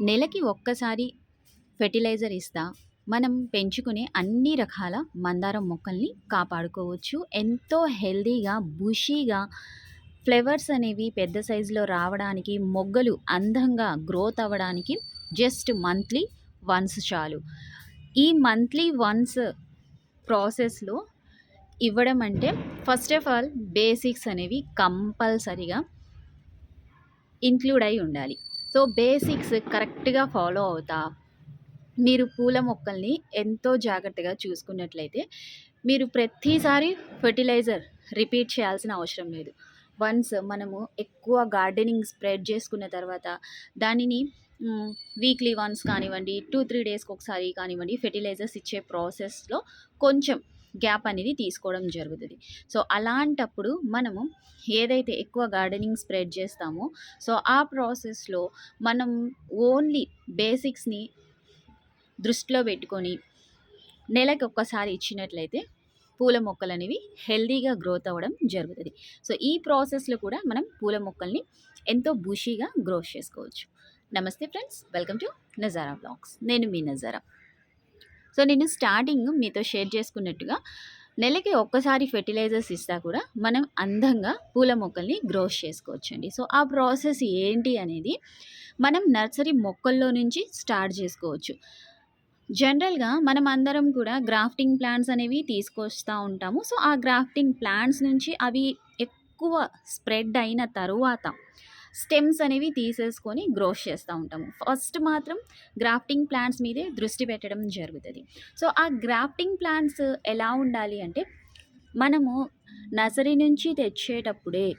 నెలకి ఒక్కసారి ఫెర్టిలైజర్ ఇస్తా. మనం పెంచుకునే అన్ని రకాల మందారం మొక్కల్ని కాపాడుకోవచ్చు. ఎంతో హెల్దీగా బుషీగా ఫ్లవర్స్ అనేవి పెద్ద సైజులో రావడానికి మొగ్గలు అందంగా గ్రోత్ అవ్వడానికి జస్ట్ మంత్లీ వన్స్ చాలు. ఈ మంత్లీ వన్స్ ప్రాసెస్లో ఇవ్వడం అంటే ఫస్ట్ ఆఫ్ ఆల్ బేసిక్స్ అనేవి కంపల్సరిగా ఇంక్లూడ్ అయి ఉండాలి. సో బేసిక్స్ కరెక్ట్గా ఫాలో అవుతా. మీరు పూల మొక్కల్ని ఎంతో జాగ్రత్తగా చూసుకున్నట్లయితే మీరు ప్రతిసారి ఫెర్టిలైజర్ రిపీట్ చేయాల్సిన అవసరం లేదు. వన్స్ మనము ఎక్కువ గార్డెనింగ్ స్ప్రెడ్ చేసుకున్న తర్వాత దానిని వీక్లీ వన్స్ కానివ్వండి టూ త్రీ డేస్కి ఒకసారి కానివ్వండి ఫెర్టిలైజర్స్ ఇచ్చే ప్రాసెస్లో కొంచెం గ్యాప్ అనేది తీసుకోవడం జరుగుతుంది. సో అలాంటప్పుడు మనము ఏదైతే ఎక్కువ గార్డెనింగ్ స్ప్రెడ్ చేస్తామో సో ఆ ప్రాసెస్లో మనం ఓన్లీ బేసిక్స్ని దృష్టిలో పెట్టుకొని నెలకి ఒక్కసారి ఇచ్చినట్లయితే పూల మొక్కలు అనేవి హెల్దీగా గ్రోత్ అవ్వడం జరుగుతుంది. సో ఈ ప్రాసెస్లో కూడా మనం పూల మొక్కల్ని ఎంతో బుషీగా గ్రోత్ చేసుకోవచ్చు. నమస్తే friends welcome to Nazara blogs నేను మీ నజారా. సో నేను స్టార్టింగ్ మీతో షేర్ చేసుకున్నట్టుగా నెలకి ఒక్కసారి ఫెర్టిలైజర్స్ ఇస్తా కూడా మనం అందంగా పూల మొక్కల్ని గ్రోస్ చేసుకోవచ్చండి. సో ఆ ప్రాసెస్ ఏంటి అనేది మనం నర్సరీ మొక్కల్లో నుంచి స్టార్ట్ చేసుకోవచ్చు. జనరల్గా మనం అందరం కూడా గ్రాఫ్టింగ్ ప్లాంట్స్ అనేవి తీసుకొస్తూ ఉంటాము. సో ఆ గ్రాఫ్టింగ్ ప్లాంట్స్ నుంచి అవి ఎక్కువ స్ప్రెడ్ అయిన తరువాత స్టెమ్స్ అనేవి తీసేసుకొని గ్రోస్ చేస్తూ ఉంటాము. ఫస్ట్ మాత్రం గ్రాఫ్టింగ్ ప్లాంట్స్ మీదే దృష్టి పెట్టడం జరుగుతుంది. సో ఆ గ్రాఫ్టింగ్ ప్లాంట్స్ ఎలా ఉండాలి అంటే మనము నర్సరీ నుంచి తెచ్చేటప్పుడే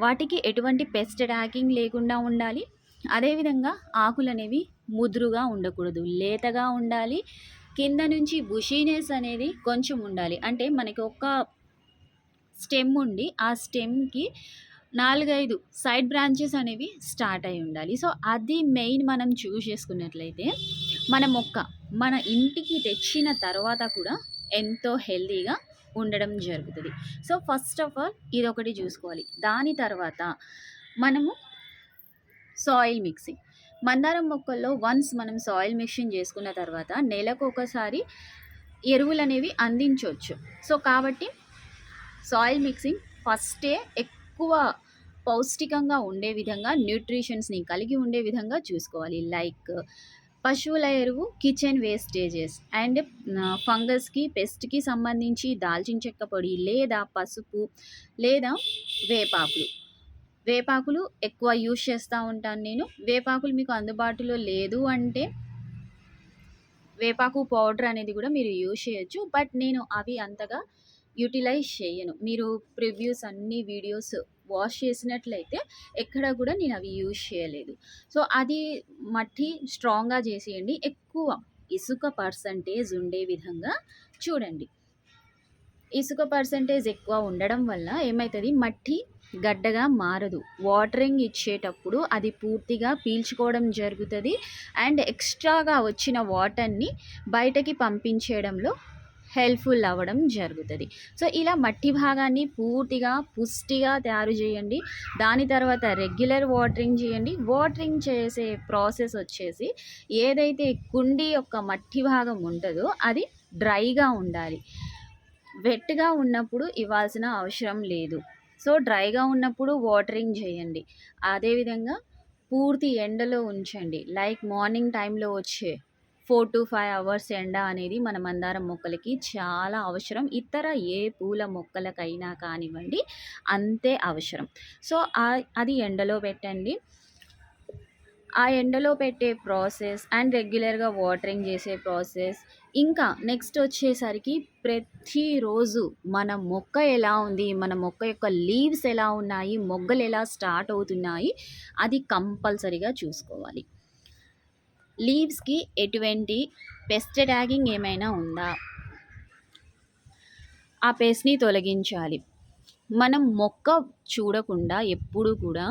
వాటికి ఎటువంటి పెస్ట్ ట్యాకింగ్ లేకుండా ఉండాలి. అదేవిధంగా ఆకులు అనేవి ముదురుగా ఉండకూడదు. లేతగా ఉండాలి. కింద నుంచి బుషీనెస్ అనేది కొంచెం ఉండాలి. అంటే మనకి ఒక స్టెమ్ ఉండి ఆ స్టెమ్కి నాలుగైదు సైడ్ బ్రాంచెస్ అనేవి స్టార్ట్ అయి ఉండాలి. సో అది మెయిన్ మనం చూస్ చేసుకున్నట్లయితే మన మొక్క మన ఇంటికి తెచ్చిన తర్వాత కూడా ఎంతో హెల్తీగా ఉండడం జరుగుతుంది. సో ఫస్ట్ ఆఫ్ ఆల్ ఇది ఒకటి చూసుకోవాలి. దాని తర్వాత మనము సాయిల్ మిక్సింగ్. మందారం మొక్కల్లో వన్స్ మనం సాయిల్ మిక్సింగ్ చేసుకున్న తర్వాత నెలకు ఒకసారి ఎరువులు అనేవి అందించవచ్చు సో కాబట్టి సాయిల్ మిక్సింగ్ ఫస్టే ఎక్కువ పౌష్టికంగా ఉండే విధంగా న్యూట్రిషన్స్ని కలిగి ఉండే విధంగా చూసుకోవాలి. లైక్ పశువుల ఎరువు కిచెన్ వేస్టేజెస్ అండ్ ఫంగస్కి పెస్ట్కి సంబంధించి దాల్చిన చెక్క పొడి లేదా పసుపు లేదా వేపాకులు. వేపాకులు ఎక్కువ యూజ్ చేస్తూ ఉంటాను నేను. వేపాకులు మీకు అందుబాటులో లేదు అంటే వేపాకు పౌడర్ అనేది కూడా మీరు యూజ్ చేయొచ్చు. బట్ నేను అవి అంతగా యూటిలైజ్ చేయను. మీరు ప్రివ్యూస్ అన్ని వీడియోస్ వాష్ చేసినట్లయితే ఎక్కడ కూడా నేను అవి యూజ్ చేయలేదు. సో అది మట్టి స్ట్రాంగ్గా చేసేయండి. ఎక్కువ ఇసుక పర్సంటేజ్ ఉండే విధంగా చూడండి. ఇసుక పర్సంటేజ్ ఎక్కువ ఉండడం వల్ల ఏమవుతుంది మట్టి గడ్డగా మారదు. వాటరింగ్ ఇచ్చేటప్పుడు అది పూర్తిగా పీల్చుకోవడం జరుగుతుంది. అండ్ ఎక్స్ట్రాగా వచ్చిన వాటర్ని బయటకి పంపించేయడంలో హెల్ప్ఫుల్ అవ్వడం జరుగుతుంది. సో ఇలా మట్టి భాగాన్ని పూర్తిగా పుష్టిగా తయారు చేయండి. దాని తర్వాత రెగ్యులర్ వాటరింగ్ చేయండి. వాటరింగ్ చేసే ప్రాసెస్ వచ్చేసి ఏదైతే కుండి యొక్క మట్టి భాగం ఉంటుందో అది డ్రైగా ఉండాలి. వెట్గా ఉన్నప్పుడు ఇవ్వాల్సిన అవసరం లేదు. సో డ్రైగా ఉన్నప్పుడు వాటరింగ్ చేయండి. అదేవిధంగా పూర్తి ఎండలో ఉంచండి. లైక్ మార్నింగ్ టైంలో వచ్చే ఫోర్ టు ఫైవ్ అవర్స్ ఎండ అనేది మన మందారం మొక్కలకి చాలా అవసరం. ఇతర ఏ పూల మొక్కలకైనా కానివ్వండి అంతే అవసరం. సో అది ఎండలో పెట్టండి. ఆ ఎండలో పెట్టే ప్రాసెస్ అండ్ రెగ్యులర్గా వాటరింగ్ చేసే ప్రాసెస్. ఇంకా నెక్స్ట్ వచ్చేసరికి ప్రతిరోజు మన మొక్క ఎలా ఉంది మన మొక్క యొక్క లీవ్స్ ఎలా ఉన్నాయి మొగ్గలు ఎలా స్టార్ట్ అవుతున్నాయి అది కంపల్సరీగా చూసుకోవాలి. లీవ్స్కి ఎటువంటి పెస్ట్ ట్యాగింగ్ ఏమైనా ఉందా? ఆ పెస్ట్ని తొలగించాలి. మనం మొక్క చూడకుండా ఎప్పుడు కూడా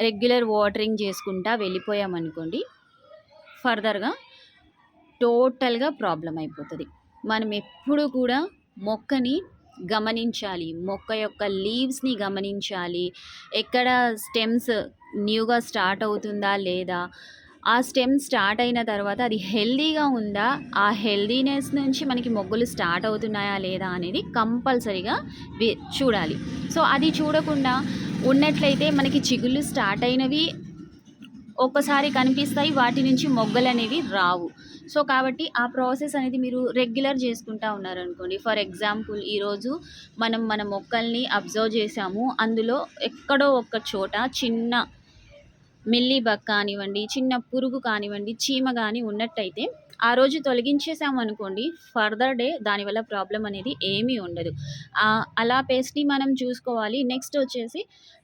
రెగ్యులర్ వాటరింగ్ చేసుకుంటా వెళ్ళిపోయామనుకోండి ఫర్దర్గా టోటల్గా ప్రాబ్లం అయిపోతుంది. మనం ఎప్పుడు కూడా మొక్కని గమనించాలి మొక్క యొక్క లీవ్స్ని గమనించాలి. ఎక్కడ స్టెమ్స్ న్యూగా స్టార్ట్ అవుతుందా లేదా? ఆ స్టెమ్ స్టార్ట్ అయిన తర్వాత అది హెల్దీగా ఉందా? ఆ హెల్దీనెస్ నుంచి మనకి మొగ్గులు స్టార్ట్ అవుతున్నాయా లేదా అనేది కంపల్సరీగా చూడాలి. సో అది చూడకుండా ఉన్నట్లయితే మనకి చిగుళ్ళు స్టార్ట్ అయినవి ఒక్కసారి కనిపిస్తాయి వాటి నుంచి మొగ్గలు అనేవి రావు. సో కాబట్టి ఆ ప్రాసెస్ అనేది మీరు రెగ్యులర్ చేసుకుంటా ఉన్నారనుకోండి. ఫర్ ఎగ్జాంపుల్ ఈరోజు మనం మన మొక్కల్ని అబ్జర్వ్ చేసాము అందులో ఎక్కడో ఒక చోట చిన్న మిల్లీబగ్ కానివ్వండి చిన్న పురుగు కానివ్వండి చీమ కానీ ఉన్నట్టయితే ఆ రోజు తొలగించేసాము అనుకోండి ఫర్దర్ డే దానివల్ల ప్రాబ్లం అనేది ఏమీ ఉండదు. అలా పేస్ట్ని మనం చూసుకోవాలి. నెక్స్ట్ వచ్చేసి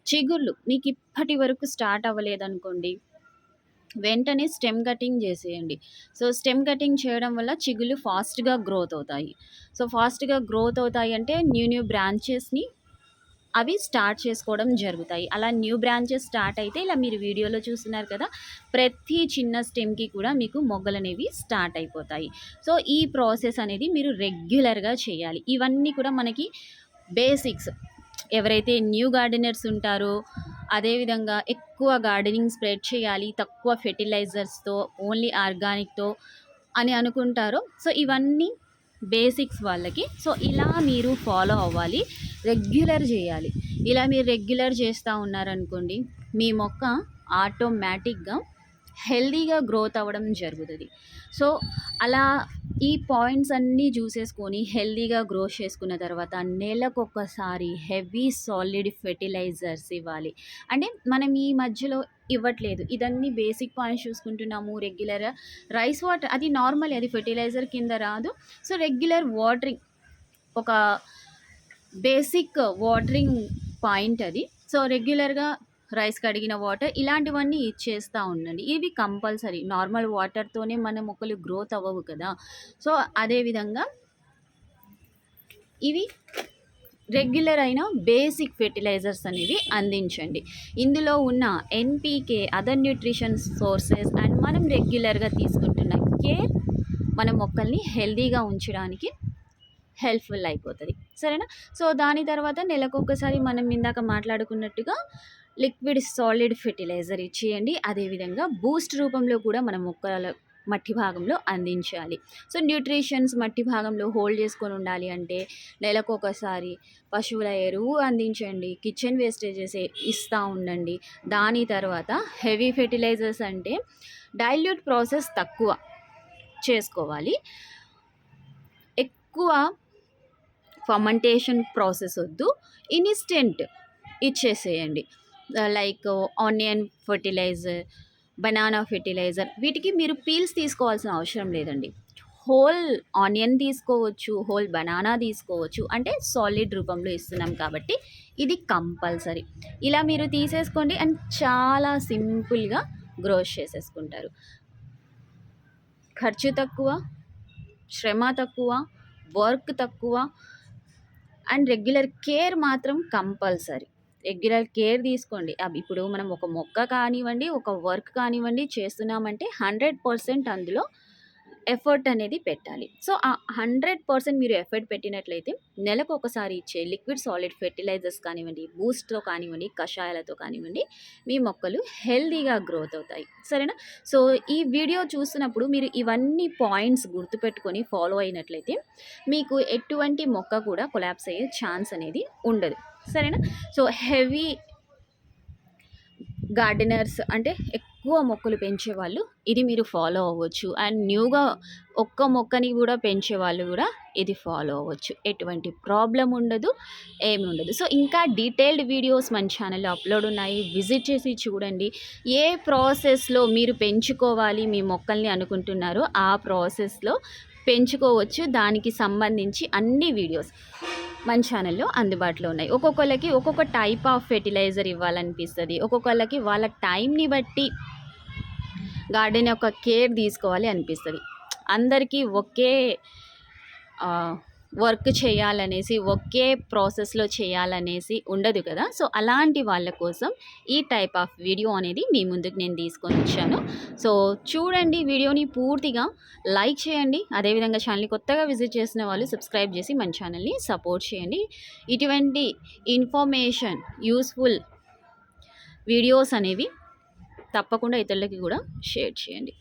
చిగుళ్ళు మీకు ఇప్పటి వరకు స్టార్ట్ అవ్వలేదనుకోండి వెంటనే స్టెమ్ కటింగ్ చేసేయండి. సో స్టెమ్ కటింగ్ చేయడం వల్ల చిగులు ఫాస్ట్గా గ్రోత్ అవుతాయి. సో ఫాస్ట్గా గ్రోత్ అవుతాయి అంటే న్యూ న్యూ బ్రాంచెస్ని అవి స్టార్ట్ చేసుకోవడం జరుగుతాయి. అలా న్యూ బ్రాంచెస్ స్టార్ట్ అయితే ఇలా మీరు వీడియోలో చూస్తున్నారు కదా ప్రతి చిన్న స్టెమ్కి కూడా మీకు మొగ్గలు అనేవి స్టార్ట్ అయిపోతాయి. సో ఈ ప్రాసెస్ అనేది మీరు రెగ్యులర్గా చేయాలి. ఇవన్నీ కూడా మనకి బేసిక్స్. ఎవరైతే న్యూ గార్డెనర్స్ ఉంటారో అదేవిధంగా ఎక్కువ గార్డెనింగ్ స్ప్రెడ్ చేయాలి తక్కువ ఫెర్టిలైజర్స్తో ఓన్లీ ఆర్గానిక్తో అని అనుకుంటారో సో ఇవన్నీ బేసిక్స్ వాళ్ళకి. సో ఇలా మీరు ఫాలో అవ్వాలి. రెగ్యులర్ చేయాలి. ఇలా మీరు రెగ్యులర్ చేస్తూ ఉన్నారనుకోండి మీ మొక్క ఆటోమేటిక్గా హెల్దీగా గ్రోత్ అవ్వడం జరుగుతుంది. సో అలా ఈ పాయింట్స్ అన్నీ చూసేసుకొని హెల్దీగా గ్రో చేసుకున్న తర్వాత నెలకొకసారి హెవీ సాలిడ్ ఫెర్టిలైజర్స్ ఇవ్వాలి. అంటే మనం ఈ మధ్యలో ఇవ్వట్లేదు. ఇదన్నీ బేసిక్ పాయింట్స్ చూసుకుంటున్నాము. రెగ్యులర్ రైస్ వాటర్ అది నార్మల్ అది ఫెర్టిలైజర్ కింద రాదు. సో రెగ్యులర్ వాటరింగ్ ఒక బేసిక్ వాటరింగ్ పాయింట్ అది. సో రెగ్యులర్గా రైస్ కడిగిన వాటర్ ఇలాంటివన్నీ ఇచ్చేస్తూ ఉండండి. ఇవి కంపల్సరీ. నార్మల్ వాటర్తోనే మన మొక్కలు గ్రోత్ అవ్వవు కదా. సో అదేవిధంగా ఇవి రెగ్యులర్ అయిన బేసిక్ ఫెర్టిలైజర్స్ అనేవి అందించండి. ఇందులో ఉన్న NPK other nutrition sources and మనం రెగ్యులర్గా తీసుకుంటున్న కేర్ మన మొక్కల్ని హెల్దీగా ఉంచడానికి హెల్ప్ఫుల్ అయిపోతుంది. సరేనా? సో దాని తర్వాత నెలకొకసారి మనం ఇందాక మాట్లాడుకున్నట్టుగా లిక్విడ్ సాలిడ్ ఫెర్టిలైజర్ ఇచ్చేయండి. అదేవిధంగా బూస్ట్ రూపంలో కూడా మన మొక్కల మట్టి భాగంలో అందించాలి. సో న్యూట్రిషన్స్ మట్టి భాగంలో హోల్డ్ చేసుకొని ఉండాలి అంటే నెలకు ఒకసారి పశువుల ఎరువు అందించండి. కిచెన్ వేస్టేజెస్ ఇస్తూ ఉండండి. దాని తర్వాత హెవీ ఫెర్టిలైజర్స్ అంటే డైల్యూట్ ప్రాసెస్ తక్కువ చేసుకోవాలి. ఎక్కువ ఫర్మంటేషన్ ప్రాసెస్ వద్దు. ఇన్స్టెంట్ ఇచ్చేసేయండి. Like onion fertilizer banana fertilizer వీటికి మీరు పీల్స్ తీసుకోవాల్సిన అవసరం లేదండి. హోల్ ఆనియన్ తీసుకోవచ్చు హోల్ బనానా తీసుకోవచ్చు అంటే సాలిడ్ రూపంలో ఇస్తున్నాం కాబట్టి ఇది కంపల్సరీ. ఇలా మీరు తీసేసుకోండి అండ్ చాలా సింపుల్గా గ్రోత్ చేసేసుకుంటారు. ఖర్చు తక్కువ శ్రమ తక్కువ వర్క్ తక్కువ అండ్ రెగ్యులర్ కేర్ మాత్రం కంపల్సరీ. రెగ్యులర్ కేర్ తీసుకోండి. అవి ఇప్పుడు మనం ఒక మొక్క కానివ్వండి ఒక వర్క్ కానివ్వండి చేస్తున్నామంటే హండ్రెడ్ పర్సెంట్ అందులో ఎఫర్ట్ అనేది పెట్టాలి. సో ఆ హండ్రెడ్ పర్సెంట్ మీరు ఎఫర్ట్ పెట్టినట్లయితే నెలకు ఒకసారి ఇచ్చే లిక్విడ్ సాలిడ్ ఫెర్టిలైజర్స్ కానివ్వండి బూస్ట్తో కానివ్వండి కషాయాలతో కానివ్వండి మీ మొక్కలు హెల్దీగా గ్రోత్ అవుతాయి. సరేనా? సో ఈ వీడియో చూస్తున్నప్పుడు మీరు ఇవన్నీ పాయింట్స్ గుర్తుపెట్టుకొని ఫాలో అయినట్లయితే మీకు ఎటువంటి మొక్క కూడా కొలాప్స్ అయ్యే ఛాన్స్ అనేది ఉండదు. సరేనా? సో హెవీ గార్డెనర్స్ అంటే ఎక్కువ మొక్కలు పెంచే వాళ్ళు ఇది మీరు ఫాలో అవ్వచ్చు. అండ్ న్యూగా ఒక్క మొక్కని కూడా పెంచే వాళ్ళు కూడా ఇది ఫాలో అవ్వచ్చు. ఎటువంటి ప్రాబ్లం ఉండదు ఏమి ఉండదు. సో ఇంకా డీటెయిల్డ్ వీడియోస్ మన ఛానల్లో అప్లోడ్ ఉన్నాయి. విజిట్ చేసి చూడండి. ఏ ప్రాసెస్లో మీరు పెంచుకోవాలి మీ మొక్కల్ని అనుకుంటున్నారో ఆ ప్రాసెస్లో పెంచుకోవచ్చు. దానికి సంబంధించి అన్ని వీడియోస్. మన ఛానల్లో అందుబాటులో ఉన్నాయి. ఒక్కొక్కళ్ళకి ఒక్కొక్క టైప్ ఆఫ్ ఫెర్టిలైజర్ ఇవ్వాలనిపిస్తుంది. ఒక్కొక్కళ్ళకి వాళ్ళ టైంని బట్టి గార్డెన్ యొక్క కేర్ తీసుకోవాలి అనిపిస్తుంది. అందరికీ ఒకే వర్క్ చేయాలనేసి ఒకే ప్రాసెస్లో చేయాలనేసి ఉండదు కదా. సో అలాంటి వాళ్ళ కోసం ఈ టైప్ ఆఫ్ వీడియో అనేది మీ ముందుకు నేను తీసుకొని వచ్చాను. సో చూడండి వీడియోని పూర్తిగా లైక్ చేయండి. అదేవిధంగా ఛానల్ని కొత్తగా విజిట్ చేసిన వాళ్ళు సబ్స్క్రైబ్ చేసి మన ఛానల్ని సపోర్ట్ చేయండి. ఇటువంటి ఇన్ఫర్మేషన్ యూస్ఫుల్ వీడియోస్ అనేవి తప్పకుండా ఇతరులకి కూడా షేర్ చేయండి.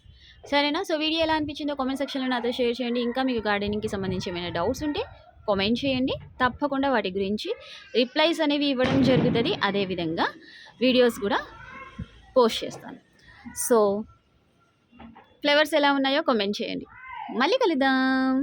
సరేనా? సో వీడియో ఎలా అనిపించిందో కామెంట్ సెక్షన్లో నాతో షేర్ చేయండి. ఇంకా మీకు గార్డెనింగ్కి సంబంధించి ఏమైనా డౌట్స్ ఉంటే కామెంట్ చేయండి. తప్పకుండా వాటి గురించి రిప్లైస్ అనేవి ఇవ్వడం జరుగుతుంది. అదేవిధంగా వీడియోస్ కూడా పోస్ట్ చేస్తాను. సో ఫ్లేవర్స్ ఎలా ఉన్నాయో కామెంట్ చేయండి. మళ్ళీ కలుద్దాం.